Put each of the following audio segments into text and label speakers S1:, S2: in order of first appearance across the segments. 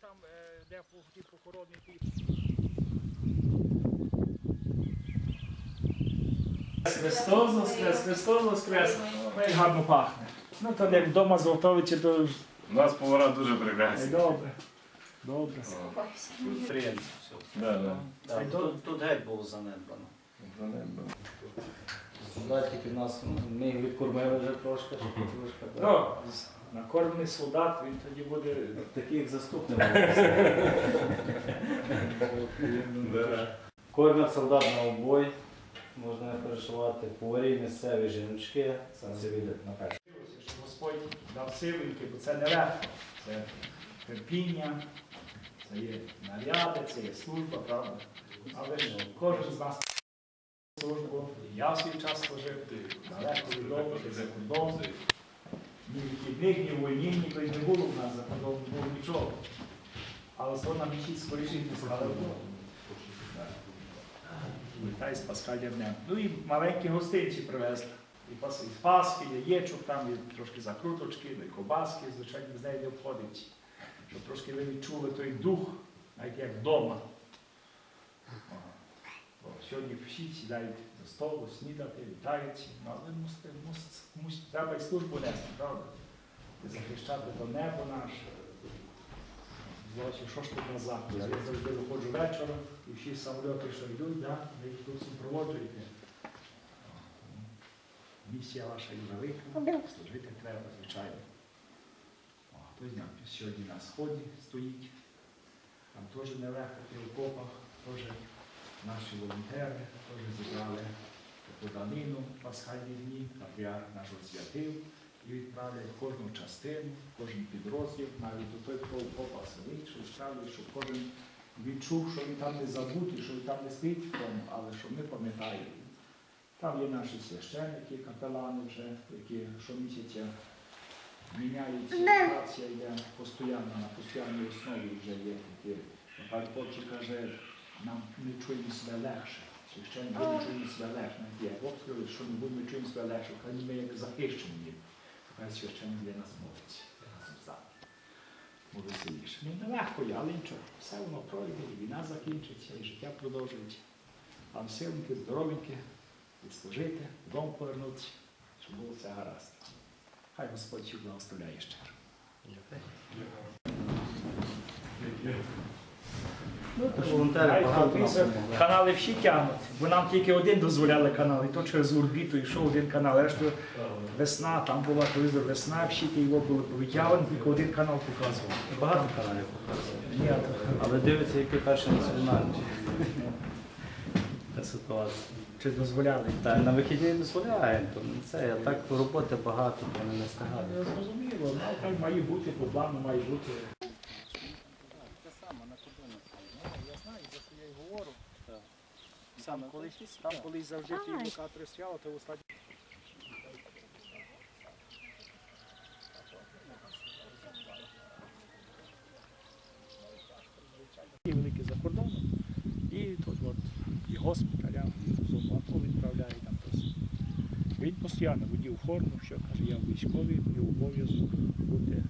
S1: там, е, де хотів похоронний піт. Христос воскрес, Христос воскрес. Ой, гарно пахне. Ну там як вдома з Волтовичі, то
S2: У нас повара дуже прекрасні.
S1: добре. Добре.
S3: Підприємці тут геть було занедбано. Солдатики під нас, ми їх відкормили вже трошки. трошки
S1: Ну, накормлений солдат, він тоді буде.
S3: Таких заступник. Кормять солдат на обой, можна перешивати хворі, місцеві жіночки, це все віде на перше.
S1: Щоб Господь дав силеньки, бо це не легко. Це терпіння, це є наряди, це є служба, правда. Але ж кожен з нас службу. Я в свій час служив далеко від дому, за кордоном. Ні вихідних, ні війні, ніколи не було в нас за кордоном, не було нічого. Але згодом нам вчить скоріше не сказали. Вітаю з Пасхальним днем. Ну і маленькі гостинці привезли. І пас, і паски, яєчок, там і трошки закруточки, і ковбаски, звичайно, з нею не обходить. Щоб трошки ви відчули той дух, навіть як вдома. Сьогодні всі сідають за столу, снідати, вітаються, ну, але мусите, треба і службу нести, правда? І захищати то небо наше. Що ж тут на заході? Я завжди виходжу вечором, і всі самоліти, що йдуть, да, ви їх тут супроводжуєте. Місія ваша і велика, служити треба, звичайно. Хтось сьогодні на сході стоїть, там теж нелегко при окопах, теж наші волонтери теж зібрали таку данину пасхальні дні, патріарх наш освятив і відправляють кожну частину, кожен підрозділ, навіть до той, хто в окопах що щоб кожен відчув, що він там не забутий, що він там не стоїть в тому, але що ми пам'ятаємо. Там є наші священники, капелани вже, які щомісяця міняються, праця йде постійно, на постійній основі вже є такі. Пан каже, нам ми чуємо себе легше. Священник, ми чуємо себе легше. Навіть є обстріли, що ми будемо чуємо себе легше, хай ми як захищені. Хай священник для нас. Ну, нелегко є, але нічого. Все воно пройде, і війна закінчиться, і життя продовжується. Вам силеньки, здоровенькі, відслужити, додому повернутися, щоб було все гаразд. Хай Господь всіх благословляє ще.
S3: Волонтери багато нам
S1: дивіться. Канали всі тягнуть, бо нам тільки один дозволяли канал, і то через орбіту йшов один канал. Решту весна, там була телевізор весна, всі ті його були повитягнені, тільки один канал показував.
S3: Багато каналів показує.
S1: Ні, то-
S3: Але дивиться, який перший національний. Та ситуація.
S1: чи дозволяли?
S3: Та на вихідні дозволяє, то не це, а так роботи багато, то не
S1: Я зрозуміло, ну так має бути, по плану має бути. Я знаю, за що я й говорю. Саме колись, там колись завжди ті локатори стояли, то останні. І великі за кордоном, і тут от і госпіталя, і зону відправляє там то він постійно водів форму, що каже, я військовий, мій обов'язок бути.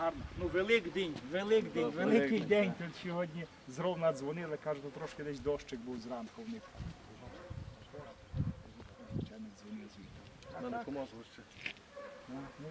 S1: Гарно. Ну, Великдень, Великдень, великий день тут сьогодні. Зровна дзвонили, кажуть, «Ну, трошки десь дощик був зранку в них. Звичайно, дзвонив звідти. А так, ну, ну,